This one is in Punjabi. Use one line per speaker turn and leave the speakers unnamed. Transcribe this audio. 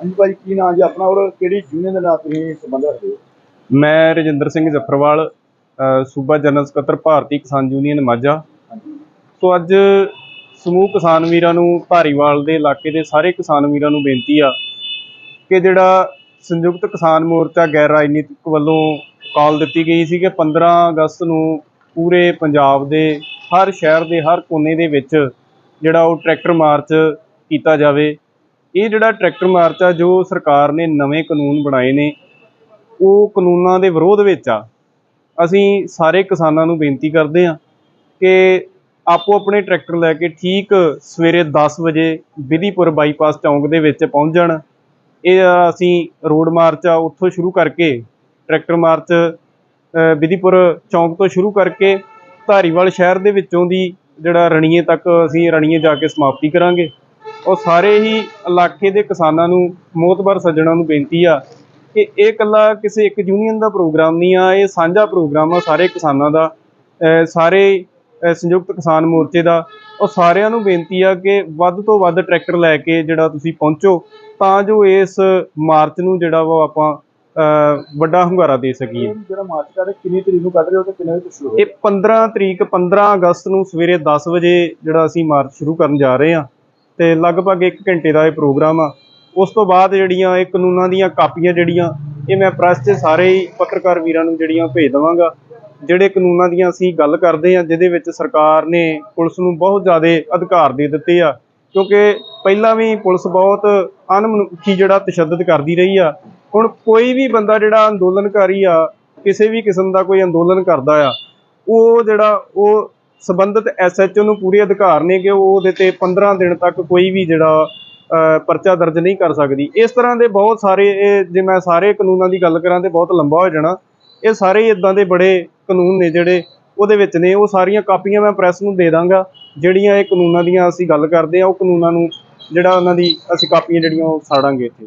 ਹਾਂਜੀ ਭਾਈ ਕੀ ਨਾਂ ਜੀ ਆਪਣਾ ਔਰ ਕਿਹੜੀ ਯੂਨੀਅਨ ਦੇ ਨਾਲ ਤੁਸੀਂ ਸੰਬੰਧ ਰੱਖਦੇ ਹੋ?
ਮੈਂ ਰਜਿੰਦਰ ਸਿੰਘ ਜੱਫਰਵਾਲ ਸੂਬਾ ਜਨਰਲ ਸਕੱਤਰ ਭਾਰਤੀ ਕਿਸਾਨ ਯੂਨੀਅਨ ਮਾਝਾ। ਸੋ ਅੱਜ ਸਮੂਹ ਕਿਸਾਨ ਵੀਰਾਂ ਨੂੰ ਧਾਰੀਵਾਲ ਦੇ ਇਲਾਕੇ ਦੇ ਸਾਰੇ ਕਿਸਾਨ ਵੀਰਾਂ ਨੂੰ ਬੇਨਤੀ ਆ ਕਿ ਜਿਹੜਾ ਸੰਯੁਕਤ ਕਿਸਾਨ ਮੋਰਚਾ ਗੈਰ ਰਾਜਨੀਤਿਕ ਵੱਲੋਂ ਕਾਲ ਦਿੱਤੀ ਗਈ ਸੀ ਕਿ 15 ਅਗਸਤ ਨੂੰ ਪੂਰੇ ਪੰਜਾਬ ਦੇ ਹਰ ਸ਼ਹਿਰ ਦੇ ਹਰ ਕੋਨੇ ਦੇ ਵਿੱਚ ਜਿਹੜਾ ਉਹ ਟਰੈਕਟਰ ਮਾਰਚ ਕੀਤਾ ਜਾਵੇ। ਇਹ ਜਿਹੜਾ ਟਰੈਕਟਰ ਮਾਰਚ ਆ ਜੋ ਸਰਕਾਰ ਨੇ ਨਵੇਂ ਕਾਨੂੰਨ ਬਣਾਏ ਨੇ, ਉਹ ਕਾਨੂੰਨਾਂ ਦੇ ਵਿਰੋਧ ਵਿੱਚ ਆ। ਅਸੀਂ ਸਾਰੇ ਕਿਸਾਨਾਂ ਨੂੰ ਬੇਨਤੀ ਕਰਦੇ ਹਾਂ ਕਿ ਆਪੋ ਆਪਣੇ ਟਰੈਕਟਰ ਲੈ ਕੇ ਠੀਕ ਸਵੇਰੇ 10 ਵਜੇ ਵਿਧੀਪੁਰ ਬਾਈਪਾਸ ਚੌਂਕ ਦੇ ਵਿੱਚ ਪਹੁੰਚ ਜਾਣ। ਇਹ ਅਸੀਂ ਰੋਡ ਮਾਰਚ ਆ, ਉੱਥੋਂ ਸ਼ੁਰੂ ਕਰਕੇ ਟਰੈਕਟਰ ਮਾਰਚ ਵਿਧੀਪੁਰ ਚੌਂਕ ਤੋਂ ਸ਼ੁਰੂ ਕਰਕੇ ਧਾਰੀਵਾਲ ਸ਼ਹਿਰ ਦੇ ਵਿੱਚੋਂ ਦੀ ਜਿਹੜਾ ਰਣੀਏ ਤੱਕ ਅਸੀਂ ਰਣੀਏ ਜਾ ਕੇ ਸਮਾਪਤੀ ਕਰਾਂਗੇ। ਉਹ ਸਾਰੇ ਹੀ ਇਲਾਕੇ ਦੇ ਕਿਸਾਨਾਂ ਨੂੰ ਮੋਤਬਰ ਸੱਜਣਾ ਨੂੰ ਬੇਨਤੀ ਆ ਕਿ ਇਹ ਇਕੱਲਾ ਕਿਸੇ ਇੱਕ ਯੂਨੀਅਨ ਦਾ ਪ੍ਰੋਗਰਾਮ ਨਹੀਂ ਆ ਇਹ ਸਾਂਝਾ ਪ੍ਰੋਗਰਾਮ ਆ ਸਾਰੇ ਕਿਸਾਨਾਂ ਦਾ ਸਾਰੇ ਸੰਯੁਕਤ ਕਿਸਾਨ ਮੋਰਚੇ ਦਾ। ਉਹ ਸਾਰਿਆਂ ਨੂੰ ਬੇਨਤੀ ਆ ਕਿ ਵੱਧ ਤੋਂ ਵੱਧ ਟਰੈਕਟਰ ਲੈ ਕੇ ਜਿਹੜਾ ਤੁਸੀਂ ਪਹੁੰਚੋ ਤਾਂ ਜੋ ਇਸ ਮਾਰਚ ਨੂੰ ਜਿਹੜਾ ਵਾ ਆਪਾਂ ਵੱਡਾ ਹੁੰਗਾਰਾ ਦੇ ਸਕੀਏ।
ਜਿਹੜਾ ਮਾਰਚ ਕਰ ਰਹੇ ਕਿੰਨੀ ਤਰੀਕ ਨੂੰ ਕੱਢ ਰਹੇ ਹੋ ਤੇ ਕਿੰਨੇ ਵਜੇ ਸ਼ੁਰੂ
ਇਹ 15 ਤਰੀਕ 15 ਅਗਸਤ ਨੂੰ ਸਵੇਰੇ 10 ਵਜੇ ਜਿਹੜਾ ਅਸੀਂ ਮਾਰਚ ਸ਼ੁਰੂ ਕਰਨ ਜਾ ਰਹੇ ਹਾਂ। ਤੇ ਲਗਭਗ 1 ਘੰਟੇ ਦਾ ਇਹ ਪ੍ਰੋਗਰਾਮ ਆ। ਉਸ ਤੋਂ ਬਾਅਦ ਜਿਹੜੀਆਂ ਇਹ ਕਾਨੂੰਨਾਂ ਦੀਆਂ ਕਾਪੀਆਂ ਜਿਹੜੀਆਂ, ਇਹ ਮੈਂ ਪ੍ਰੈਸ 'ਚ ਸਾਰੇ ਹੀ ਪੱਤਰਕਾਰ ਵੀਰਾਂ ਨੂੰ ਜਿਹੜੀਆਂ ਭੇਜ ਦੇਵਾਂਗਾ। ਜਿਹੜੇ ਕਾਨੂੰਨਾਂ ਦੀਆਂ ਅਸੀਂ ਗੱਲ ਕਰਦੇ ਹਾਂ, ਜਿਹਦੇ ਵਿੱਚ ਸਰਕਾਰ ਨੇ ਪੁਲਿਸ ਨੂੰ ਬਹੁਤ ਜ਼ਿਆਦਾ ਅਧਿਕਾਰ ਦੇ ਦਿੱਤੇ ਆ। ਕਿਉਂਕਿ ਪਹਿਲਾਂ ਵੀ ਪੁਲਿਸ ਬਹੁਤ ਅਣਮਨੁੱਖੀ ਜਿਹੜਾ ਤਸ਼ੱਦਦ ਕਰਦੀ ਰਹੀ ਆ। ਹੁਣ ਕੋਈ ਵੀ ਬੰਦਾ ਜਿਹੜਾ ਅੰਦੋਲਨਕਾਰੀ ਆ, ਕਿਸੇ ਵੀ ਕਿਸਮ ਦਾ ਕੋਈ ਅੰਦੋਲਨ ਕਰਦਾ ਆ, ਉਹ ਜਿਹੜਾ ਉਹ ਸੰਬੰਧਿਤ ਐਸਐਚਓ ਨੂੰ ਪੂਰੇ ਅਧਿਕਾਰ ਨੇ ਕਿ ਉਹ ਉਹਦੇ ਤੇ 15 ਦਿਨ ਤੱਕ ਕੋਈ ਵੀ ਜਿਹੜਾ ਪਰਚਾ ਦਰਜ ਨਹੀਂ ਕਰ ਸਕਦੀ। ਇਸ ਤਰ੍ਹਾਂ ਦੇ ਬਹੁਤ ਸਾਰੇ, ਇਹ ਜੇ ਮੈਂ ਸਾਰੇ ਕਾਨੂੰਨਾਂ ਦੀ ਗੱਲ ਕਰਾਂ ਤੇ ਬਹੁਤ ਲੰਬਾ ਹੋ ਜਾਣਾ। ਇਹ ਸਾਰੇ ਇਦਾਂ ਦੇ ਬੜੇ ਕਾਨੂੰਨ ਨੇ ਜਿਹੜੇ ਉਹਦੇ ਵਿੱਚ ਨੇ। ਉਹ ਸਾਰੀਆਂ ਕਾਪੀਆਂ ਮੈਂ ਪ੍ਰੈਸ ਨੂੰ ਦੇ ਦਾਂਗਾ। ਜਿਹੜੀਆਂ ਇਹ ਕਾਨੂੰਨਾਂ ਦੀਆਂ ਅਸੀਂ ਗੱਲ ਕਰਦੇ ਆ, ਉਹ ਕਾਨੂੰਨਾਂ ਨੂੰ ਜਿਹੜਾ ਉਹਨਾਂ ਦੀ ਅਸੀਂ ਕਾਪੀਆਂ ਜਿਹੜੀਆਂ ਉਹ ਸਾੜਾਂਗੇ ਇੱਥੇ।